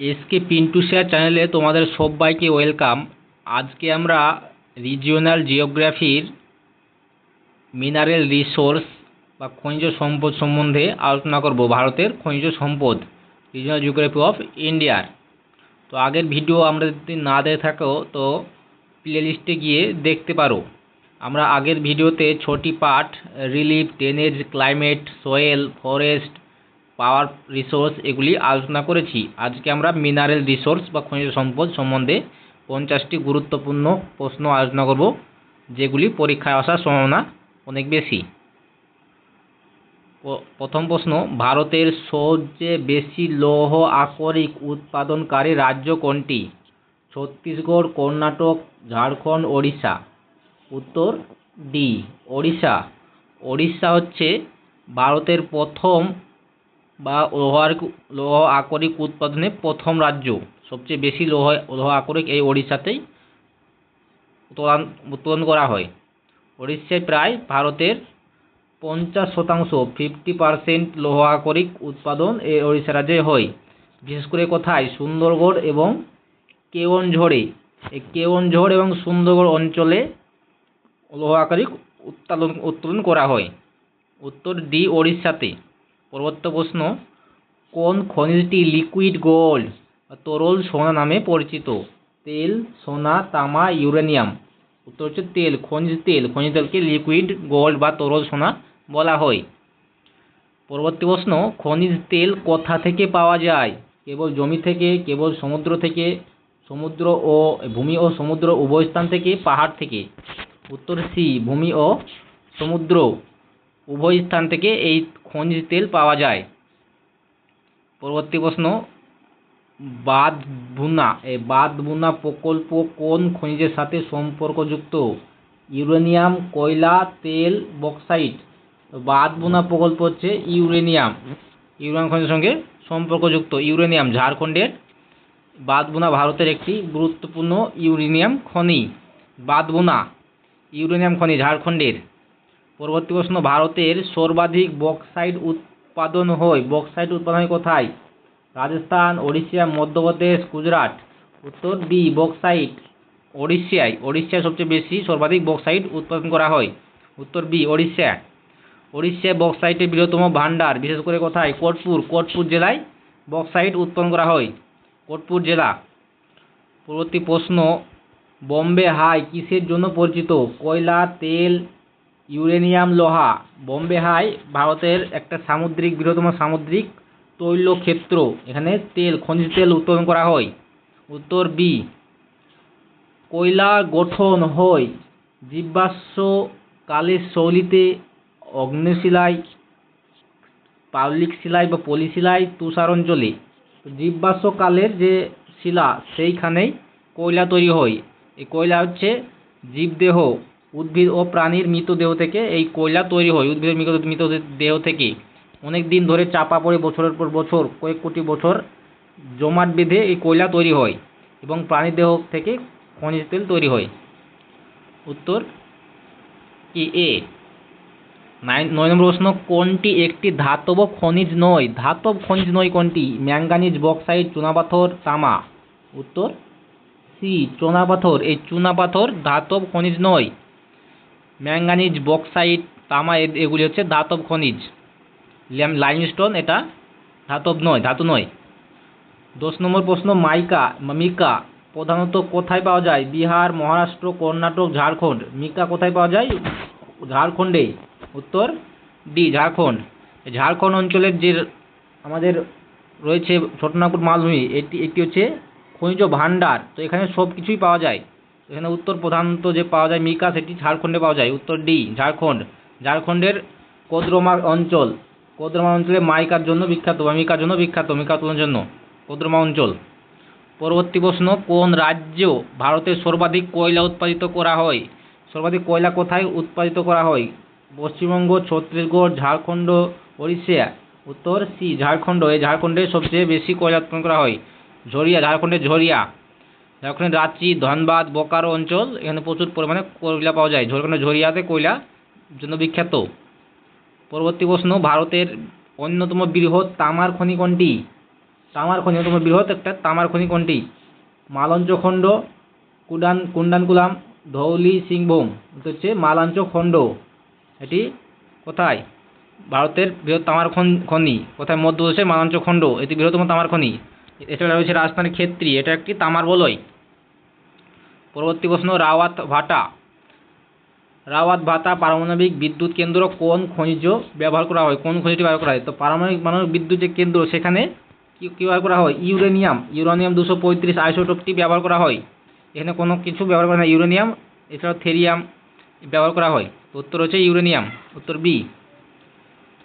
SK Pintu share চ্যানেলে তোমাদের সবাইকে ওয়েলকাম। আজকে আমরা রিজিওনাল জিওগ্রাফির মিনারেল রিসোর্স বা খনিজ সম্পদ সম্বন্ধে আলোচনা করব, ভারতের খনিজ সম্পদ রিজিওনাল জিওগ্রাফি অফ ইন্ডিয়ার তো আগের ভিডিও আমরা যদি না দেখে থাকো, তো প্লে লিস্টে গিয়ে দেখতে পারো। আমরা আগের ভিডিওতে ছটি part relief drainage climate soil forest power resource এগুলি আলোচনা করেছি। আজকে আমরা মিনারেল রিসোর্স বা খনিজ সম্পদ সম্বন্ধে পঞ্চাশটি গুরুত্বপূর্ণ প্রশ্ন আলোচনা করব, যেগুলি পরীক্ষায় আসার সম্ভাবনা অনেক বেশি। প্রথম প্রশ্ন, ভারতের সবচেয়ে বেশি লৌহ আকরিক উৎপাদনকারী রাজ্য কোনটি? ছত্তিশগড়, কর্ণাটক, ঝাড়খণ্ড, ওড়িশা। উত্তর, ডি, ওড়িশা। ওড়িশা হচ্ছে ভারতের প্রথম বা লৌহ আর- লৌহ আকরিক উৎপাদনে প্রথম রাজ্য। সবচেয়ে বেশি লৌহ লৌহ আকরিক এই ওড়িশাতেই উৎপাদন উৎপাদন করা হয়। ওড়িশায় প্রায় ভারতের পঞ্চাশ শতাংশ, ফিফটি পার্সেন্ট লৌহ আকরিক উৎপাদন এই ওড়িশা রাজ্যে হয়। বিশেষ করে কোথায়? সুন্দরগড় এবং কেওনঝড়ে। এই কেওনঝড় এবং সুন্দরগড় অঞ্চলে লৌহ আকরিক উৎপাদন উত্তোলন করা হয়। উত্তর ডি ওড়িশাতে। পরবর্তী প্রশ্ন, কোন খনিজটি লিকুইড গোল্ড তরল সোনা নামে পরিচিত? তেল, সোনা, তামা ইউরেনিয়াম উত্তর হচ্ছে তেল, খনিজ তেল। খনিজ তেলকে লিকুইড গোল্ড বা তরল সোনা বলা হয়। পরবর্তী প্রশ্ন, খনিজ তেল কোথা থেকে পাওয়া যায়? কেবল জমি থেকে, কেবল সমুদ্র থেকে, সমুদ্র ও, ভূমি ও সমুদ্র উভয় স্থান থেকে, পাহাড় থেকে? উত্তর সি, ভূমি ও সমুদ্র। উভয় স্থান থেকে এই খনিজ তেল পাওয়া যায়। পরবর্তী প্রশ্ন বাঁধবুনা এই বাঁধবুনা প্রকল্প কোন খনিজের সাথে সম্পর্কযুক্ত? ইউরেনিয়াম, কয়লা, তেল, বক্সাইট। বাঁধবুনা প্রকল্প হচ্ছে ইউরেনিয়াম। ইউরেনিয়াম খনিজের সঙ্গে সম্পর্কযুক্ত, ইউরেনিয়াম, ঝাড়খণ্ডের। বাঁধবুনা ভারতের একটি গুরুত্বপূর্ণ ইউরেনিয়াম খনি। বাঁধবুনা ইউরেনিয়াম খনি, ঝাড়খণ্ডের। পরবর্তী প্রশ্ন, ভারতের সর্বাধিক বক্সাইট উৎপাদন হয় বক্সাইট উৎপাদন হয় কোথায়? রাজস্থান, ওড়িশা, মধ্যপ্রদেশ, গুজরাট। উত্তর ডি বক্সাইট ওড়িশায়। ওড়িশায় সবচেয়ে বেশি সর্বাধিক বক্সাইট উৎপাদন করা হয়। উত্তর বি ওড়িশা। ওড়িশায় বক্সাইটের বৃহত্তম ভাণ্ডার, বিশেষ করে কোথায়? কোটপুর কোটপুর জেলায় বক্সাইট উৎপাদন করা হয়। কোটপুর জেলা। পরবর্তী প্রশ্ন, বম্বে হাই কিসের জন্য পরিচিত? কয়লা, তেল ইউরেনিয়াম লোহা, বম্বে হাই, ভারতের একটা সামুদ্রিক, বৃহত্তম সামুদ্রিক তৈল ক্ষেত্র এখানে তেল, খনিজ তেল উৎপাদন করা হয়। উত্তর বি কয়লা গঠন হয়। জীবাশ্ম কালের শৈলীতে অগ্নিশিলায়, পাবলিক শিলায় বা পলিশিলায় তুষার অঞ্চলে জীবাশ্ম কালের যে শিলা, সেইখানেই কয়লা তৈরি হয়। এই কয়লা হচ্ছে জীবদেহ। উদ্ভিদ ও প্রাণীর মৃতদেহ থেকে এই কয়লা তৈরি হয়। উদ্ভিদের মৃত মৃত দেহ থেকে। অনেক দিন ধরে চাপা পড়ে বছরের পর বছর, কয়েক কোটি বছর জমাট বেঁধে এই কয়লা তৈরি হয় এবং প্রাণীর দেহ থেকে খনিজ তেল তৈরি হয়। উত্তর কি এ। নয় নম্বর প্রশ্ন, কোনটি একটি ধাতব খনিজ নয়? ধাতব খনিজ নয় কোনটি? ম্যাঙ্গানিজ বক্সাইট, চুনাপাথর, তামা। উত্তর সি, চুনাপাথর। এই চুনাপাথর ধাতব খনিজ নয়। ম্যাঙ্গানিজ বক্সাইট, তামা এগুলি হচ্ছে ধাতব খনিজ। লাইমস্টোন এটা ধাতব নয়, ধাতু নয়। দশ নম্বর প্রশ্ন, মাইকা মিকা প্রধানত কোথায় পাওয়া যায়? বিহার, মহারাষ্ট্র, কর্ণাটক, ঝাড়খণ্ড। মিকা কোথায় পাওয়া যায়? ঝাড়খণ্ডে উত্তর, ডি, ঝাড়খণ্ড। ঝাড়খণ্ড অঞ্চলের যে আমাদের রয়েছে ছোটনাগপুর মালভূমি, এটি এটি হচ্ছে খনিজ ভাণ্ডার। তো এখানে সব কিছুই পাওয়া যায়। এখানে উত্তর প্রধানত যে পাওয়া যায় মিকা, সেটি ঝাড়খণ্ডে পাওয়া যায়। উত্তর ডি, ঝাড়খণ্ড। ঝাড়খণ্ডের কোদ্রমা অঞ্চল। কোদ্রমা অঞ্চলে মাইকার জন্য বিখ্যাত বা মিকার জন্য বিখ্যাত, মিকা উৎপাদনের জন্য কোদ্রমা অঞ্চল। পরবর্তী প্রশ্ন, কোন রাজ্য ভারতের সর্বাধিক কয়লা উৎপাদিত করা হয়? সর্বাধিক কয়লা কোথায় উৎপাদিত করা হয়? পশ্চিমবঙ্গ, ছত্তিশগড়, ঝাড়খণ্ড, ওড়িশা। উত্তর সি, ঝাড়খণ্ড। এই ঝাড়খণ্ডে সবচেয়ে বেশি কয়লা উৎপাদন করা হয়? ঝরিয়া, ঝাড়খণ্ডের ঝরিয়া। ঝাড়খণ্ডের রাঁচি, ধনবাদ, বোকারো অঞ্চল, এখানে প্রচুর পরিমাণে কয়লা পাওয়া যায়। ঝাড়খণ্ডের ঝরিয়াতে কয়লা জন্য বিখ্যাত। পরবর্তী প্রশ্ন, ভারতের অন্যতম বৃহৎ তামার খনি কোনটি? তামার খনি অন্যতম বৃহৎ একটা তামার খনি কোনটি? মালঞ্চ খণ্ড, কুডান, কুন্ডানকুলাম, ধৌলি, সিংভূম। এটা হচ্ছে মালাঞ্চ খণ্ড। এটি কোথায়? ভারতের বৃহৎ তামার খনি কোথায়? মধ্যপ্রদেশের মালাঞ্চ খণ্ড। এটি বৃহত্তম তামার খনি। এছাড়া রয়েছে রাজস্থানের ক্ষেত্রী, এটা একটি তামার বলয় পরবর্তী প্রশ্ন, রাওয়াত ভাটা। রাওয়াত ভাতা পারমাণবিক বিদ্যুৎ কেন্দ্র কোন খনিজ ব্যবহার করা হয়? কোন খনিজটি ব্যবহার করা হয়? তো পারমাণবিক পারমাণবিক বিদ্যুৎ যে কেন্দ্র, সেখানে কি কি ব্যবহার করা হয়? ইউরেনিয়াম। ইউরেনিয়াম দুশো পঁয়ত্রিশ আইসোটোপটি ব্যবহার করা হয়। এখানে কোনো কিছু ব্যবহার করা হয় ইউরেনিয়াম এছাড়াও থেরিয়াম ব্যবহার করা হয়। উত্তর হচ্ছে ইউরেনিয়াম। উত্তর বি।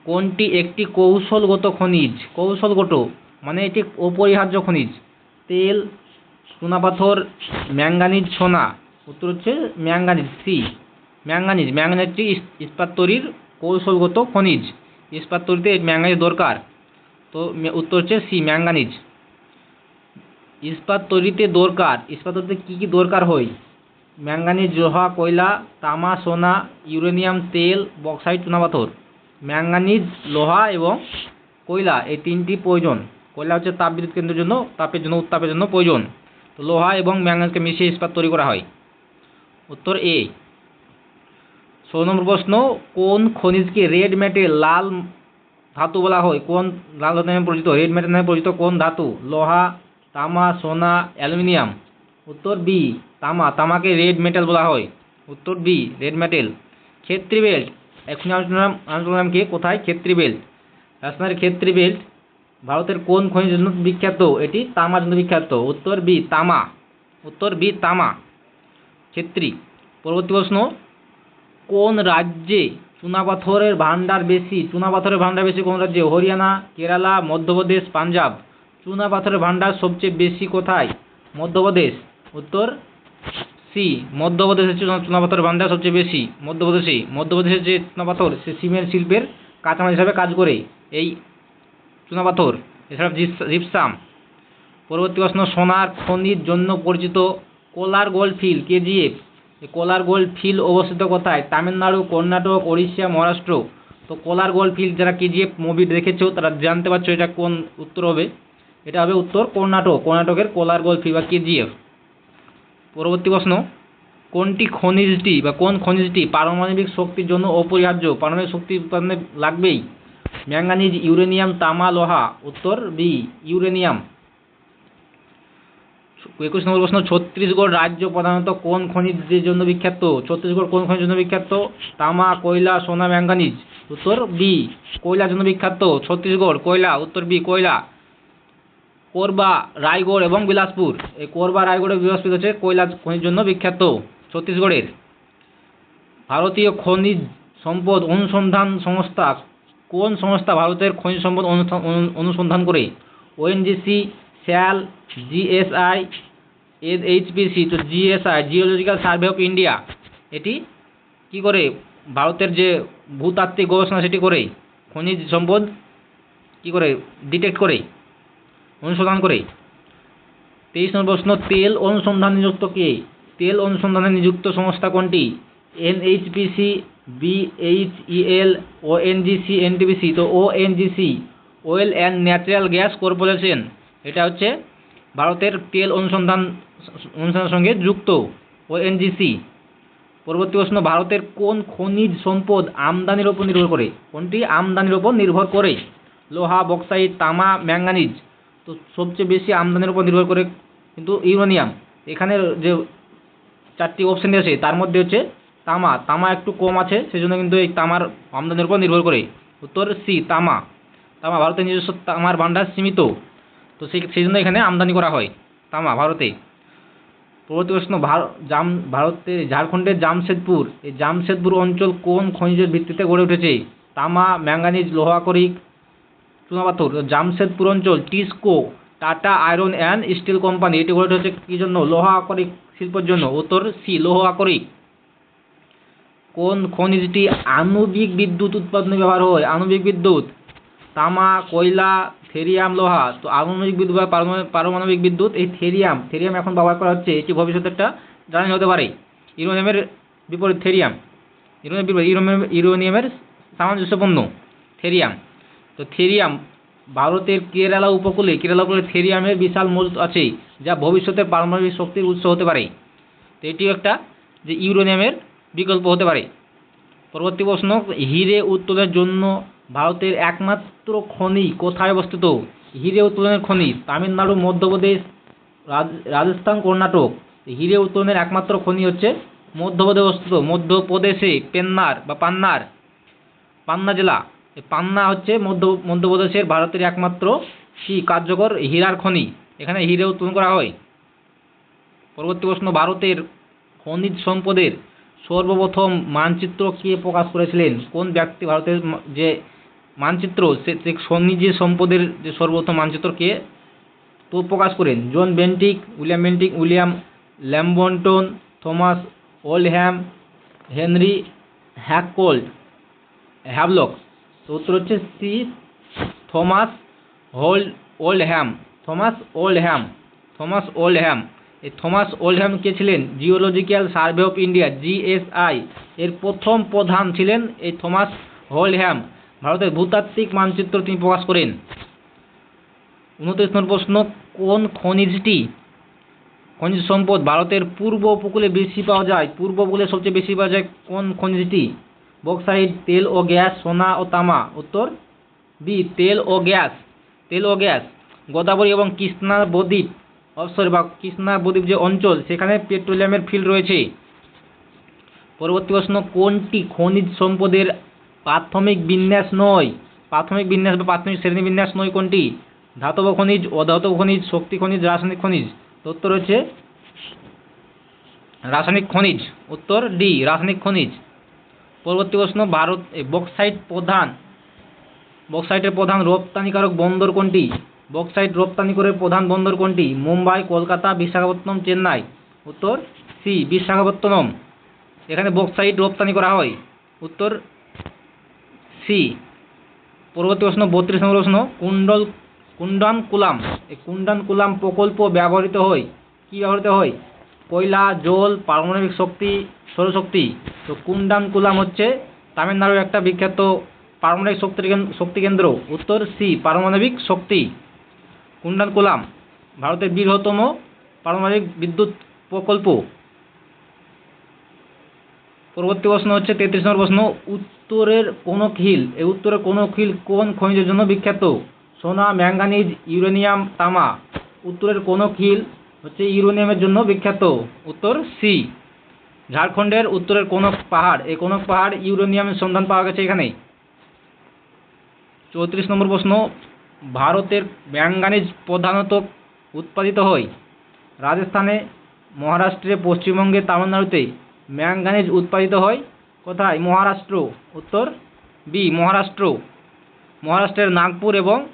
কোনটি একটি কৌশলগত খনিজ? কৌশলগত মানে এটি অপরিহার্য খনিজ। তেল চুনাপাথর ম্যাঙ্গানিজ সোনা। উত্তর হচ্ছে ম্যাঙ্গানিজ সি ম্যাঙ্গানিজ ম্যাঙ্গানিজটি ইস- ইস্পাত তৈরির কৌশলগত খনিজ। ইস্পাত তৈরিতে ম্যাঙ্গানিজ দরকার। তো উত্তর হচ্ছে সি ম্যাঙ্গানিজ। ইস্পাত তৈরিতে দরকার। ইস্পাত তৈরিতে কী কী দরকার হয়? ম্যাঙ্গানিজ লোহা কয়লা, তামা, সোনা, ইউরেনিয়াম, তেল, বক্সাইট চুনাপাথর ম্যাঙ্গানিজ, লোহা এবং কয়লা, এই তিনটি প্রয়োজন। কয়লা হচ্ছে তাপবিদ্যুৎ কেন্দ্রের জন্য, তাপের জন্য, উত্তাপের জন্য প্রয়োজন। তো লোহা এবং ম্যাঙ্গানিজকে মিশিয়ে ইস্পাত তৈরি করা হয়। উত্তর এ। ষোলো নম্বর প্রশ্ন, কোন খনিজকে রেড মেটেল লাল ধাতু বলা হয়? কোন লাল ধাতু নামে পরিচিত? রেড মেটেল নামে পরিচিত কোন ধাতু? লোহা, তামা, সোনা, অ্যালুমিনিয়াম। উত্তর বি, তামা। তামাকে রেড মেটাল বলা হয়। উত্তর B, red metal Khetri belt. এখন আলোচনা আলোচনা কোথায়? ক্ষেত্রী বেল্ট। রাজস্থানের ক্ষেত্রী বেল্ট ভারতের কোন খনিজের জন্য বিখ্যাত? এটি তামার জন্য বিখ্যাত। উত্তর বি, তামা। উত্তর বি, তামা। ক্ষেত্রী পরবর্তী প্রশ্ন, কোন রাজ্যে চুনাপাথরের ভান্ডার বেশি? চুনাপাথরের ভান্ডার বেশি কোন রাজ্যে? হরিয়ানা, কেরালা, মধ্যপ্রদেশ, পাঞ্জাব। চুনাপাথরের ভান্ডার সবচেয়ে বেশি কোথায়? মধ্যপ্রদেশ। উত্তর সি, মধ্যপ্রদেশে হচ্ছে চুনাপাথরের ভান্ডার সবচেয়ে বেশি। মধ্যপ্রদেশে মধ্যপ্রদেশের যে চুনাপাথর, সে সিমেন্ট শিল্পের কাঁচামাল হিসাবে কাজ করে। এই চুনাপাথর এছাড়া জিপস- জিপসাম। পরবর্তী প্রশ্ন, সোনার খনির জন্য পরিচিত Kolar gold field KGF? Kolar gold field অবস্থিত কোথায়? তামিলনাড়ু, কর্ণাটক, ওড়িশা, মহারাষ্ট্র। তো কোলার গোল্ড ফিল্ড যারা কেজিএফ মুভি দেখেছ, তারা জানতে পারছ এটা কোন উত্তর হবে। এটা হবে উত্তর কর্ণাটক, কর্ণাটকের কোলার গোল্ড ফিল্ড বা কেজিএফ। পরবর্তী প্রশ্ন, কোনটি খনিজটি বা কোন খনিজটি পারমাণবিক শক্তির জন্য অপরিহার্য? পারমাণবিক শক্তি উৎপাদনে লাগবেই। ম্যাঙ্গানিজ, ইউরেনিয়াম, তামা, লোহা। উত্তর বি ইউরেনিয়াম। একুশ নম্বর প্রশ্ন, ছত্তিশগড় রাজ্য প্রধানত কোন খনিজের জন্য বিখ্যাত? ছত্তিশগড় কোন খনিজের জন্য বিখ্যাত? তামা, কয়লা, সোনা, ম্যাঙ্গানিজ। উত্তর বি কয়লার জন্য বিখ্যাত? ছত্তিশগড়, কয়লা। উত্তর বি কয়লা। কোরবা, রায়গড় এবং বিলাসপুর। এই কোরবা, রায়গড়ে বিলাসপুর হচ্ছে কয়লা খনির জন্য বিখ্যাত, ছত্তিশগড়ের। ভারতীয় খনিজ সম্পদ অনুসন্ধান সংস্থা কোন সংস্থা ভারতের খনিজ সম্পদ অনুসন্ধান- অনু- অনুসন্ধান করে? ওএনজিসি স্যাল জিএসআই এইচপিসি তো GSI geological survey of India এটি কি করে? ভারতের যে ভূতাত্ত্বিক গবেষণা সেটি করে? খনিজ সম্পদ কি করে? ডিটেক্ট করে? অনুসন্ধান করে? তেইশ নম্বর প্রশ্ন, তেল অনুসন্ধান নিযুক্ত কে? তেল অনুসন্ধানে নিযুক্ত সংস্থা কোনটি? এনএইচপিসি বিএইচইএল ওএনজিসি এনটিপিসি তো ONGC oil and natural gas corporation এটা হচ্ছে ভারতের তেল অনুসন্ধান, অনুসন্ধানের সঙ্গে যুক্ত ওএনজিসি পরবর্তী প্রশ্ন, ভারতের কোন খনিজ সম্পদ আমদানির ওপর নির্ভর করে? কোনটি আমদানির ওপর নির্ভর করে? লোহা, বক্সাইট, তামা, ম্যাঙ্গানিজ, তো সবচেয়ে বেশি আমদানির উপর নির্ভর করে কিন্তু ইউরেনিয়াম। এখানে যে চারটি অপশন আছে তার মধ্যে হচ্ছে তামা তামা একটু কম আছে সেই জন্য কিন্তু এই তামার আমদানির উপর নির্ভর করে উত্তর সি, তামা। তামা ভারতের নিজস্ব তামার ভাণ্ডার সীমিত। তো সেই সেই জন্য এখানে আমদানি করা হয় তামা ভারতে। পরবর্তী প্রশ্ন জাম ভারতের ঝাড়খণ্ডের জামশেদপুর। এই জামশেদপুর অঞ্চল কোন খনিজের ভিত্তিতে গড়ে উঠেছে? তামা, ম্যাঙ্গানিজ, লোহা, করিক, চুনাপাথর। জামশেদপুর অঞ্চল, TISCO, Tata iron and steel company. এটি গড়ে উঠেছে কী জন্য? লোহা আকরিক শিল্পের জন্য। উত্তর সি, লৌহ আকরিক কোন খনিজটি আণবিক বিদ্যুৎ উৎপাদনে ব্যবহার হয়? আণবিক বিদ্যুৎ, তামা, কয়লা, থেরিয়াম, লোহা। তো আণবিক বিদ্যুৎ বা পারমাণবিক- বিদ্যুৎ, এই থেরিয়াম থেরিয়াম এখন ব্যবহার করা হচ্ছে, এটি ভবিষ্যতে একটা জ্বালানি হতে পারে। ইউরোনিয়ামের বিপরীত থেরিয়াম ইউরেনিয়াম বিপরীত, ইউরেনিয়াম, ইউরেনিয়ামের সামঞ্জস্যপূর্ণ থেরিয়াম। তো থেরিয়াম, ভারতের কেরালা উপকূলে কেরালা উপকূলে থেরিয়ামের বিশাল মজুদ আছে, যা ভবিষ্যতে পারমাণবিক শক্তির উৎস হতে পারে। তো এটিও একটা যে ইউরেনিয়ামের বিকল্প হতে পারে। পরবর্তী প্রশ্ন, হিরে উত্তোলনের জন্য ভারতের একমাত্র খনি কোথায় অবস্থিত? হিরে উত্তোলনের খনি তামিলনাড়ু, মধ্যপ্রদেশ, রাজ- রাজস্থান, কর্ণাটক। হিরে উত্তোলনের একমাত্র খনি হচ্ছে মধ্যপ্রদেশ অবস্থিত। মধ্যপ্রদেশে পেন্নার বা পান্নার, পান্না জেলা। পান্না হচ্ছে মধ্য, মধ্যপ্রদেশের ভারতের একমাত্র কি কার্যকর হীরার খনি। এখানে হিরে উত্তোলন করা হয়। পরবর্তী প্রশ্ন, ভারতের খনিজ সম্পদের সর্বপ্রথম মানচিত্র কে প্রকাশ করেছিলেন? কোন ব্যক্তি? ভারতের যে মানচিত্র, সে খনিজ সম্পদের যে সর্বপ্রথম মানচিত্র কে? তো প্রকাশ করেন। John Bentinck, William Bentinck, William Lambton, Thomas Oldham, Henry হ্যাকোল্ড Havelock তো উত্তর হচ্ছে C, Thomas hold Oldham. Thomas Oldham. Thomas Oldham. Thomas Oldham কে ছিলেন? Geological survey of India GSI এর প্রথম প্রধান ছিলেন এই থমাস হোল্ডহ্যাম ভারতের ভূতাত্ত্বিক মানচিত্র তিনি প্রকাশ করেন। উনত্রিশ নম্বর প্রশ্ন, কোন খনিজটি? খনিজ সম্পদ ভারতের পূর্ব উপকূলে বেশি পাওয়া যায়। পূর্ব উপকূলে সবচেয়ে বেশি পাওয়া যায় কোন খনিজটি? বক্সাইড তেল ও গ্যাস, সোনা ও তামা। উত্তর, বি, তেল ও গ্যাস। তেল ও গ্যাস, গোদাবরী এবং কৃষ্ণা বদ্বীপ অবসর বা কৃষ্ণা বদ্বীপ যে অঞ্চল, সেখানে পেট্রোলিয়ামের ফিল্ড রয়েছে। পরবর্তী প্রশ্ন, কোনটি খনিজ সম্পদের প্রাথমিক বিন্যাস নয়? প্রাথমিক বিন্যাস বা প্রাথমিক শ্রেণি বিন্যাস নয় কোনটি? ধাতব খনিজ, অধাতব খনিজ, শক্তি খনিজ, রাসায়নিক খনিজ। উত্তর হচ্ছে রাসায়নিক খনিজ। উত্তর ডি, রাসায়নিক খনিজ। পরবর্তী প্রশ্ন, ভারত বক্সাইট প্রধান। বক্সাইটের প্রধান রপ্তানিকারক বন্দর কোনটি? বক্সাইট রপ্তানি করে প্রধান বন্দর কোনটি? মুম্বাই, কলকাতা, বিশাখাপত্তনম, চেন্নাই। উত্তর, সি, বিশাখাপত্তনম। এখানে বক্সাইট রপ্তানি করা হয়। উত্তর, সি, পরবর্তী প্রশ্ন বত্রিশ নম্বর প্রশ্ন, কুণ্ডল কুন্ডান কুলাম এই কুন্ডান কুলাম প্রকল্প ব্যবহৃত হয়। কি ব্যবহৃত হয়? কয়লা, জল, পারমাণবিক শক্তি, সৌরশক্তি। তো কুন্ডান কুলাম হচ্ছে তামিলনাড়ুর একটা বিখ্যাত পারমাণবিক শক্তি শক্তি কেন্দ্র উত্তর, সি, পারমাণবিক শক্তি। কুন্ডান কুলাম, ভারতের বৃহত্তম পারমাণবিক বিদ্যুৎ প্রকল্প। পরবর্তী প্রশ্ন হচ্ছে, তেত্রিশ নম্বর প্রশ্ন, উত্তরের কোনক হিল এই উত্তরের কোনক হিল কোন খনিজের জন্য বিখ্যাত? সোনা ম্যাঙ্গানিজ ইউরেনিয়াম, তামা। উত্তরের কোনক হিল হচ্ছে ইউরেনিয়ামের জন্য বিখ্যাত? উত্তর সি ঝাড়খণ্ডের উত্তরের কোনক পাহাড়, এই কোনক পাহাড় ইউরেনিয়ামের সন্ধান পাওয়া গেছে এখানে চৌত্রিশ নম্বর প্রশ্ন ভারতের ম্যাঙ্গানিজ প্রধানত উৎপাদিত হয়। রাজস্থানে, মহারাষ্ট্রে, পশ্চিমবঙ্গে, তামিলনাড়ুতে ম্যাঙ্গানিজ উৎপাদিত হয়। কোথায়? মহারাষ্ট্র। উত্তর বি, মহারাষ্ট্র। মহারাষ্ট্রের নাগপুর এবং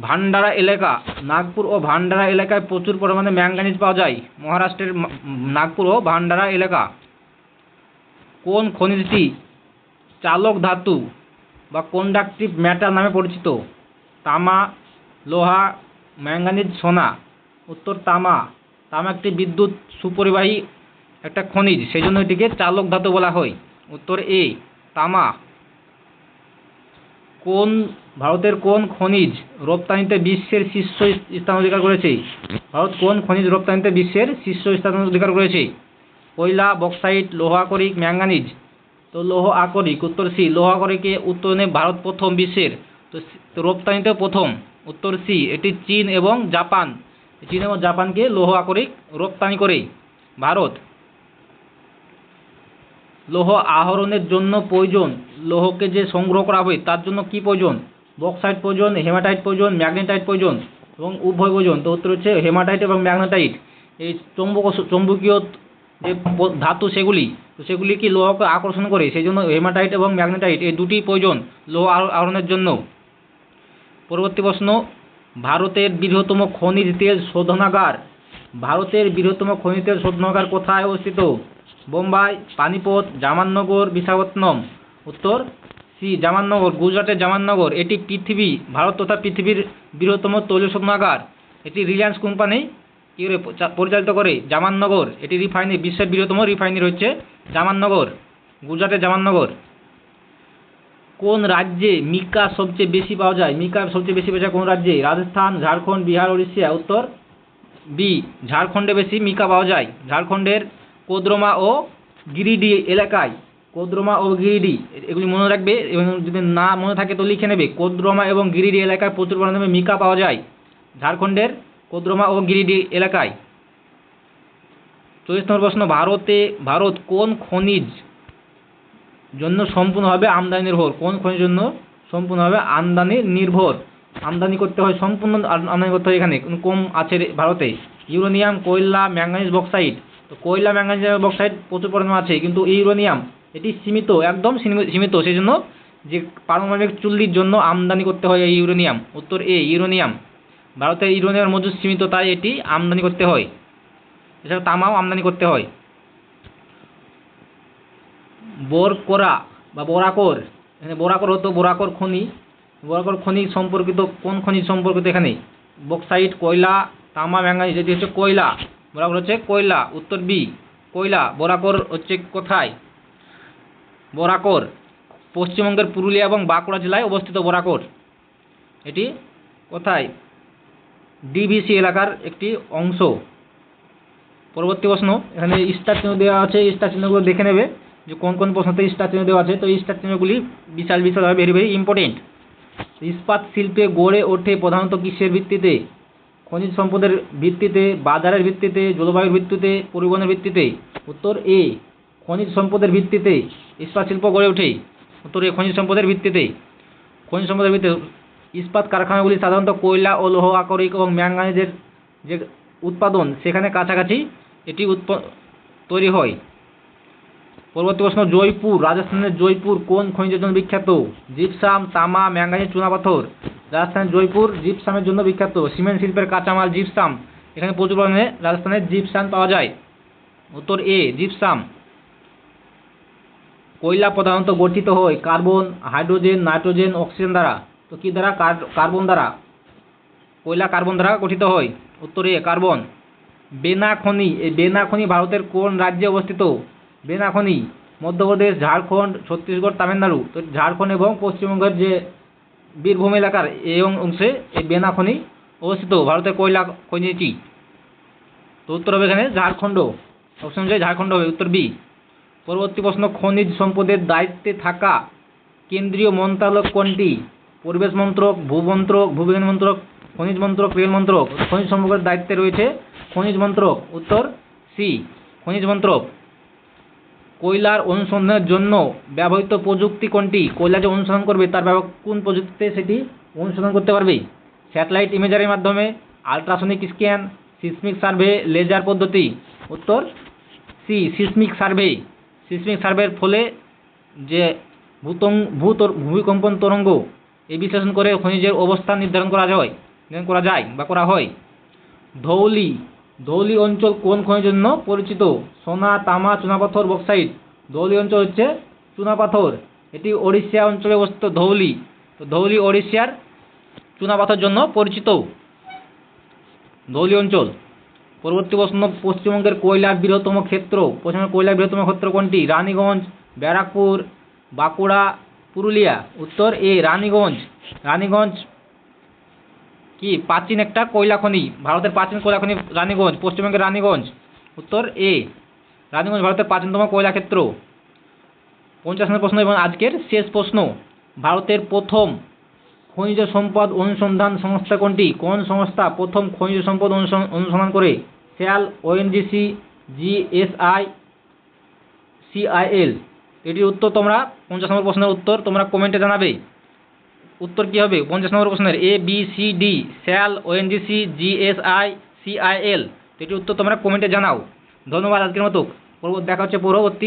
ভান্ডারা এলাকা। নাগপুর ও ভান্ডারা এলাকায় প্রচুর পরিমাণে ম্যাঙ্গানিজ পাওয়া যায়। মহারাষ্ট্রের নাগপুর ও ভান্ডারা এলাকা। কোন খনিজটি চালক ধাতু? বা কন্ডাকটিভ ম্যাটার নামে পরিচিত। তামা, লোহা ম্যাঙ্গানিজ সোনা। উত্তর তামা। তামা একটি বিদ্যুৎ সুপরিবাহী একটা খনিজ সেই জন্য এটিকে চালক ধাতু বলা হয়। উত্তর এ, তামা। কোন, ভারতের কোন খনিজ রপ্তানিতে বিশ্বের শীর্ষ স্থান অধিকার করেছে? ভারত কোন খনিজ রপ্তানিতে বিশ্বের শীর্ষ স্থান অধিকার করেছে? কয়লা বক্সাইট লোহ, আকরিক ম্যাঙ্গানিজ তো লৌহ আকরিক উত্তর সি, লৌহ আকরিকে উত্তোলনে ভারত প্রথম বিশ্বের। তো রপ্তানিতে প্রথম, উত্তর সি, এটি চীন এবং জাপান। চীন এবং জাপানকে লৌহ আকরিক রপ্তানি করে ভারত। লৌহ আহরণের জন্য প্রয়োজন, লৌহকে যে সংগ্রহ করা হবে তার জন্য কি প্রয়োজন? বক্সাইট প্রয়োজন, হেমাটাইট প্রয়োজন, ম্যাগনেটাইট প্রয়োজন এবং উভয় প্রয়োজন। তো উত্তর হচ্ছে হেমাটাইট এবং ম্যাগনেটাইট। এই চৌম্বক চৌম্বকীয় যে ধাতু সেগুলি, তো সেগুলি কি লৌহকে আকর্ষণ করে সেই জন্য হেমাটাইট এবং ম্যাগনেটাইট এই দুটি প্রয়োজন লৌহ আহর- আহরণের জন্য। পরবর্তী প্রশ্ন, ভারতের বৃহত্তম খনিজ তেল শোধনাগার, ভারতের বৃহত্তম খনিজ তেল শোধনাগার কোথায় অবস্থিত? বোম্বাই, পানিপথ জামাননগর বিশাখাপত্তনম। উত্তর, সি জামাননগর গুজরাটের জামাননগর এটি পৃথিবী, ভারত তথা পৃথিবীর বৃহত্তম তৈল শোধনাগার। এটি রিলায়েন্স কোম্পানি কি পরিচালিত করে? জামাননগর। এটি রিফাইনারি, বিশ্বের বৃহত্তম রিফাইনারি হচ্ছে জামাননগর, গুজরাটের জামাননগর। কোন রাজ্যে মিকা সবচেয়ে বেশি পাওয়া যায়? মিকা সবচেয়ে বেশি পাওয়া যায় কোন রাজ্যে? রাজস্থান, ঝাড়খণ্ড, বিহার উড়িষ্যা উত্তর বি ঝাড়খণ্ডে বেশি মিকা পাওয়া যায়। ঝাড়খণ্ডের কোদরমা ও গিরিডি এলাকায়। কোদরমা ও গিরিডি, এগুলি মনে রাখবে, এবং যদি না মনে থাকে তো লিখে নেবে। কোদ্রমা এবং গিরিডি এলাকায় প্রচুর পরিমাণে মিকা পাওয়া যায়। ঝাড়খণ্ডের কোদরমা ও গিরিডি এলাকায়। চল্লিশ নম্বর প্রশ্ন, ভারতে, ভারত কোন খনিজ জন্য সম্পূর্ণভাবে আমদানি নির্ভর? কোন খনিজ জন্য সম্পূর্ণভাবে আমদানি নির্ভর? আমদানি করতে হয় সম্পূর্ণ আমদানি করতে হয় এখানে। কম আছে ভারতে। ইউরেনিয়াম, কয়লা ম্যাঙ্গানিজ বক্সাইড তো কয়লা ম্যাঙ্গানিজ বক্সাইড প্রচুর পরিমাণে আছে, কিন্তু ইউরেনিয়াম, এটি সীমিত, একদম সীমিত। সেই জন্য যে পারমাণবিক চুল্লির জন্য আমদানি করতে হয় ইউরেনিয়াম। উত্তর এ, ইউরেনিয়াম। ভারতের ইউরেনিয়াম মজুদ সীমিত তাই এটি আমদানি করতে হয়। এছাড়া তামাও আমদানি করতে হয়। বোরকোরা বা বোরাকর, এখানে বোরাকর হতো বোরাকর খনি। বোরাকর খনি সম্পর্কিত, কোন খনিজ সম্পর্কিত এখানে? বক্সাইট, কয়লা, তামা, ম্যাঙ্গানিজ, এটি হচ্ছে কয়লা। বোরাকর হচ্ছে কয়লা, উত্তর বি, কয়লা। বোরাকর হচ্ছে কোথায়? বোরাকর, পশ্চিমবঙ্গের পুরুলিয়া এবং বাঁকুড়া জেলায় অবস্থিত বোরাকর। এটি কোথায়? ডিভিসি এলাকার একটি অংশ। পরবর্তী প্রশ্ন, এখানে স্টার চিহ্ন দেওয়া আছে, স্টার চিহ্নগুলো দেখে নেবে যে কোন কোন প্রশ্নতে স্টার চিহ্ন দেওয়া আছে। তো স্টার চিহ্নগুলি বিশাল বিশাল ভেরি ভেরি ইম্পর্টেন্ট ইস্পাত শিল্পে গড়ে ওঠে প্রধানত কিসের ভিত্তিতে? খনিজ সম্পদের ভিত্তিতে, বাজারের ভিত্তিতে, জলবায়ুর ভিত্তিতে, পরিবহনের ভিত্তিতে? উত্তর এ, খনিজ সম্পদের ভিত্তিতে ইস্পাত শিল্প গড়ে ওঠে। উত্তর এ, খনিজ সম্পদের ভিত্তিতে। খনিজ সম্পদের ভিত্তিতে ইস্পাত কারখানাগুলি সাধারণত কয়লা ও লৌহ আকরিক এবং ম্যাঙ্গানিজের যে উৎপাদন, সেখানে কাছাকাছি এটি উৎপ, তৈরি হয়। পরবর্তী প্রশ্ন, জয়পুর, রাজস্থানের জয়পুর কোন খনিজের জন্য বিখ্যাত? জিপসাম, তামা ম্যাঙ্গানিজ চুনাপাথর রাজস্থানের জয়পুর জিপসামের জন্য বিখ্যাত। সিমেন্ট শিল্পের কাঁচামাল জিপসাম। এখানে প্রচুর পরিমাণে রাজস্থানের জিপসাম পাওয়া যায়। উত্তর এ, জিপসাম। কয়লা প্রধানত গঠিত হয় কার্বন, হাইড্রোজেন, নাইট্রোজেন, অক্সিজেন দ্বারা। তো কী দ্বারা কার্বন দ্বারা? কয়লা কার্বন দ্বারা গঠিত হয়? উত্তরে, কার্বন। বেনা খনি এই বেনা খনি ভারতের কোন রাজ্যে অবস্থিত? বেনা খনি মধ্যপ্রদেশ, ঝাড়খণ্ড, ছত্তিশগড়, তামিলনাড়ু। তো ঝাড়খণ্ড এবং পশ্চিমবঙ্গের যে বীরভূম এলাকার এই অংশে এই বেনা খনি অবস্থিত। ভারতের কয়লা খনিটি তো উত্তর হবে এখানে ঝাড়খণ্ড। অপশন অনুযায়ী ঝাড়খণ্ড হবে উত্তর বি। পরবর্তী প্রশ্ন, খনিজ সম্পদের দায়িত্বে থাকা কেন্দ্রীয় মন্ত্রণালয় কোনটি? পরিবেশ মন্ত্রক ভূমন্ত্রক ভূবিজ্ঞান মন্ত্রক, খনিজ মন্ত্রক রেল মন্ত্রক, খনিজ সম্পদের দায়িত্বে রয়েছে খনিজ মন্ত্রক, উত্তর সি খনিজ মন্ত্রক। কয়লার অনুসন্ধানের জন্য ব্যবহৃত প্রযুক্তি কোনটি? কয়লা যে অনুসন্ধান করবে, তার কোন প্রযুক্তিতে সেটি অনুসন্ধান করতে পারবে? স্যাটেলাইট ইমেজারের মাধ্যমে ultrasonic scan, seismic survey, laser পদ্ধতি। উত্তর সি সিসমিক সার্ভে। সিসমিক সার্ভের ফলে যে ভূতং ভূ ভূমিকম্পন তরঙ্গ এই বিশ্লেষণ করে খনিজের অবস্থান নির্ধারণ করা যায়, নির্ধারণ করা যায় বা করা হয়। ধৌলি ধৌলি অঞ্চল কোন খনিজের জন্য পরিচিত? সোনা, তামা চুনাপাথর বক্সাইট। ধৌলি অঞ্চল হচ্ছে চুনাপাথর এটি ওড়িশা অঞ্চলে অবস্থিত ধৌলি। তো ধৌলি ওড়িশার চুনাপাথর জন্য পরিচিত ধৌলি অঞ্চল। পরবর্তী প্রশ্ন, পশ্চিমবঙ্গের কয়লার বৃহত্তম ক্ষেত্র, পশ্চিমবঙ্গের কয়লার বৃহত্তম ক্ষেত্র কোনটি? রানীগঞ্জ, ব্যারাকপুর, বাঁকুড়া পুরুলিয়া, উত্তর এ রানীগঞ্জ। রানীগঞ্জ কি? প্রাচীন একটা কয়লা খনি ভারতের প্রাচীন কয়লা খনি রানীগঞ্জ, পশ্চিমবঙ্গের রানীগঞ্জ। উত্তর এ রানীগঞ্জ, ভারতের প্রাচীনতম কয়লা ক্ষেত্র পঞ্চাশ নম্বর প্রশ্ন এবং আজকের শেষ প্রশ্ন। ভারতের প্রথম খনিজ সম্পদ অনুসন্ধান সংস্থা কোনটি? কোন সংস্থা প্রথম খনিজ সম্পদ অনুসন- অনুসন্ধান করে? SAIL, ONGC, GSI, CIL. এটির উত্তর তোমরা পঞ্চাশ নম্বর প্রশ্নের উত্তর তোমরা কমেন্টে জানাবে। উত্তর কী হবে? পঞ্চাশ নম্বর প্রশ্নের A B C D SAIL ONGC GSI CIL এটির উত্তর তোমরা কমেন্টে জানাও। ধন্যবাদ আজকের মতো। দেখা হচ্ছে পরবর্তী